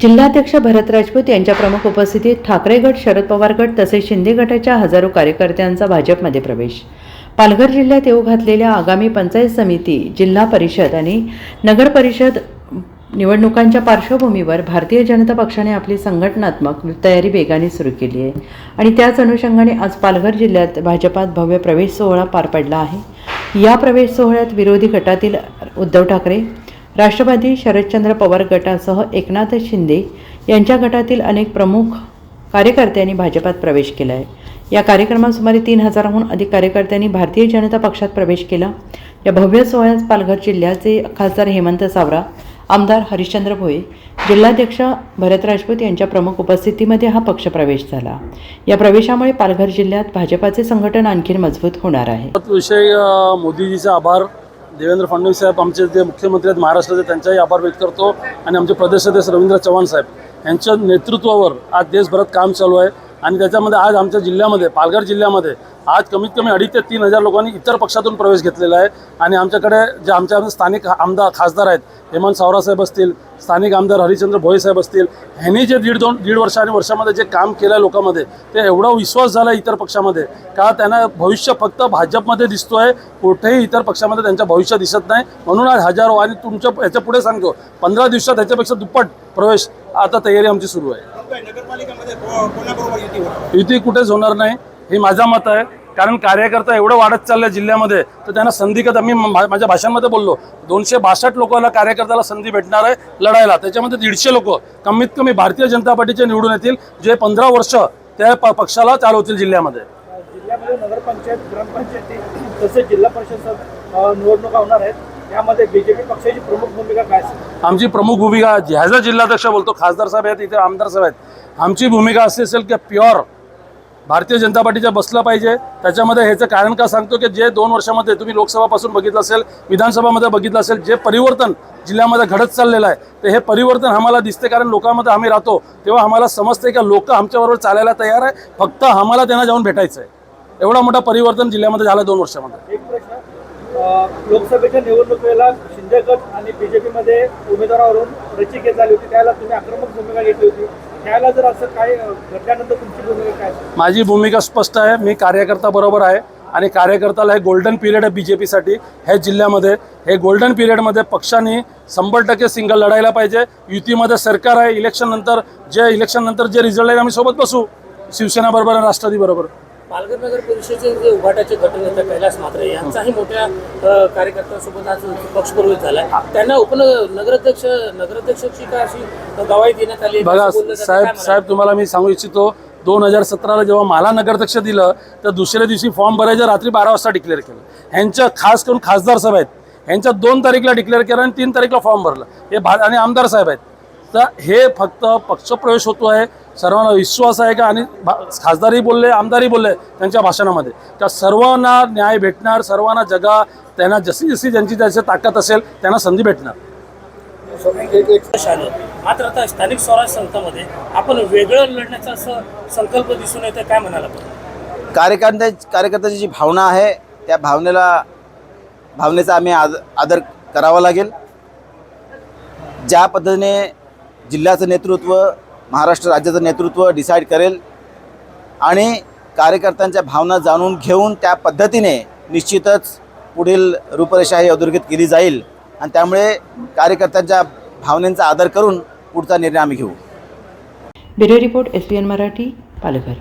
जिल्हाध्यक्ष भरत राजपूत यांच्या प्रमुख उपस्थितीत ठाकरे गट शरद पवार गट तसेच शिंदे गटाच्या हजारो कार्यकर्त्यांचा भाजपमध्ये प्रवेश. पालघर जिल्ह्यात येऊ घातलेल्या आगामी पंचायत समिती जिल्हा परिषद आणि नगर परिषद निवडणुकांच्या पार्श्वभूमीवर भारतीय जनता पक्षाने आपली संघटनात्मक तयारी वेगाने सुरू केली आहे आणि त्याच अनुषंगाने आज पालघर जिल्ह्यात भाजपात भव्य प्रवेश सोहळा पार पडला आहे. या प्रवेश सोहळ्यात विरोधी गटातील उद्धव ठाकरे राष्ट्रवादी शरदचंद्र पवार गटासह एकनाथ शिंदे यांच्या गटातील अनेक प्रमुख कार्यकर्त्यांनी भाजपात प्रवेश केला आहे या कार्यक्रमात सुमारे तीन हजाराहून अधिक कार्यकर्त्यांनी भारतीय जनता पक्षात प्रवेश केला. या भव्य सोहळ्यात पालघर जिल्ह्याचे खासदार हेमंत सावरा आमदार हरिश्चंद्र भोये जिल्हाध्यक्ष भरत राजपूत यांच्या प्रमुख उपस्थितीमध्ये हा पक्षप्रवेश झाला. या प्रवेशामुळे पालघर जिल्ह्यात भाजपाचे संघटन आणखी मजबूत होणार आहे. विषय मोदीजीचा आभार. देवेंद्र फडणवीस साहेब आमचे जे मुख्यमंत्री आहेत महाराष्ट्राचे त्यांचाही आभार व्यक्त करतो. आणि आमचे प्रदेश अध्यक्ष रवींद्र चव्हाण साहेब यांच्या नेतृत्वावर आज देशभरात काम चालू आहे. आणि त्याच्यामध्ये आज आमच्या जिल्ह्यामध्ये पालघर जिल्ह्यामध्ये आज कमीत कमी अडीच ते तीन हजार लोकांनी इतर पक्षातून प्रवेश घेतलेला आहे. आणि आमच्याकडे जे आमच्या स्थानिक आमदार खासदार आहेत हेमंत सावरासाहेब असतील स्थानिक आमदार हरिचंद्र भोईसाहेब साहेब असतील ह्यांनी जे दीड दोन दीड वर्ष आणि वर्षामध्ये जे काम केलं आहे लोकांमध्ये ते एवढा विश्वास झाला इतर पक्षामध्ये का त्यांना भविष्य फक्त भाजपमध्ये दिसतोय कुठेही इतर पक्षामध्ये त्यांचं भविष्य दिसत नाही. म्हणून आज हजारो आणि तुमच्या ह्याच्या पुढे सांगतो पंधरा दिवसात ह्याच्यापेक्षा दुप्पट प्रवेश आता तयारी आमची सुरू आहे. युती कुठेच होणार नाही. हे माझं मत आहे. कारण कार्यकर्ता एवढं वाढत चाललं जिल्ह्यामध्ये तर त्यांना संधी कधी मी माझ्या भाषणामध्ये बोललो दोनशे बासष्ट लोकांना कार्यकर्त्याला संधी भेटणार आहे लढायला. त्याच्यामध्ये दीडशे लोक कमीत कमी भारतीय जनता पार्टीचे निवडून येतील जे पंधरा वर्ष त्या पक्षाला चालवतील जिल्ह्यामध्ये. जिल्ह्यामध्ये नगरपंचायत ग्रामपंचायती तसेच जिल्हा परिषद निवडणुका होणार आहेत. त्यामध्ये बीजेपी पक्षाची प्रमुख भूमिका काय असेल? आमची प्रमुख भूमिका ह्याच जिल्हाध्यक्ष बोलतो खासदार साहेब आहेत इथे आमदार साहेब आहेत. आमची भूमिका अशी असेल की प्युअर भारतीय जनता पार्टीच्या बसलं पाहिजे. त्याच्यामध्ये ह्याचं कारण का सांगतो की जे दोन वर्षामध्ये तुम्ही लोकसभापासून बघितलं असेल विधानसभामध्ये बघितलं असेल जे परिवर्तन जिल्ह्यामध्ये घडत चाललेलं आहे ते हे परिवर्तन आम्हाला दिसते कारण लोकांमध्ये आम्ही राहतो तेव्हा आम्हाला समजते की लोक आमच्याबरोबर चालायला तयार आहे फक्त आम्हाला त्यांना जाऊन भेटायचं आहे एवढा मोठा परिवर्तन जिल्ह्यामध्ये झालं दोन वर्षामध्ये. एक प्रश्न अ, लोकसभेच्या निवडणुकीला शिंदे गट आणि बीजेपीमध्ये उमेदवारावरून रचिकेत झाली होती. त्याला तुम्ही आक्रमक भूमिका घेतली होती. त्याला जर असं काय घडल्यानंतर तुमची भूमिका काय माझी भूमिका स्पष्ट आहे. मी कार्यकर्ता बरोबर आहे आणि कार्यकर्त्याला हे गोल्डन पिरियड आहे बी जे पीसाठी हे जिल्ह्यामध्ये हे गोल्डन पिरियडमध्ये पक्षांनी शंभर टक्के सिंगल लढायला पाहिजे. युतीमध्ये सरकार आहे. इलेक्शन नंतर जे इलेक्शन नंतर जे रिझल्ट आहे आम्ही सोबत बसू. शिवसेना बरोबर आणि राष्ट्रवादी बरोबर. पालघर नगर परिषदेचे जे उभाटाचे गटनेते कैलास मात्रे यांचाही मोठ्या कार्यकर्त्यांसोबत आज पक्षप्रवेश झालाय त्यांना उप नगराध्यक्ष नगराध्यक्षाची काय अशी गवाही देण्यात आली आहे? बघा. साहेब? साहेब तुम्हाला मी सांगू इच्छितो दोन हजार सतराला जेव्हा मला नगराध्यक्ष दिलं तर दुसऱ्या दिवशी फॉर्म भरायचं रात्री बारा वाजता डिक्लेअर केलं ह्यांच्या खास करून खासदार साहेब आहेत ह्यांच्या दोन तारीखला डिक्लेअर केलं आणि तीन तारीखला फॉर्म भरलं हे भा आणि आमदार साहेब आहेत तर हे फक्त पक्षप्रवेश होतो आहे सर्वांना विश्वास आहे का? आणि भा- खासदारही बोलले आमदारही बोलले त्यांच्या भाषणामध्ये. का सर्वांना न्याय भेटणार सर्वांना जगा त्यांना जशी जशी ज्यांची त्याची ताकद असेल त्यांना संधी भेटणार. मात्र आता स्थानिक स्वराज संस्थामध्ये आपण वेगळं लढण्याचा असं संकल्प दिसून येतं काय म्हणाला कार्यकर्त्या कार्यकर्त्याची जी भावना आहे त्या भावनेला भावनेचा आम्ही आद आदर करावा लागेल. ज्या पद्धतीने जिल्ह्याचं नेतृत्व महाराष्ट्र राज्याचं नेतृत्व डिसाईड करेल आणि कार्यकर्त्यांच्या भावना जाणून घेऊन त्या पद्धतीने निश्चितच पुढील रूपरेषा ही अधोरेखित केली जाईल. आणि त्यामुळे कार्यकर्त्यांच्या भावनेचा आदर करून पुढचा निर्णय आम्ही घेऊ. Bureau report S N Marathi Palghar.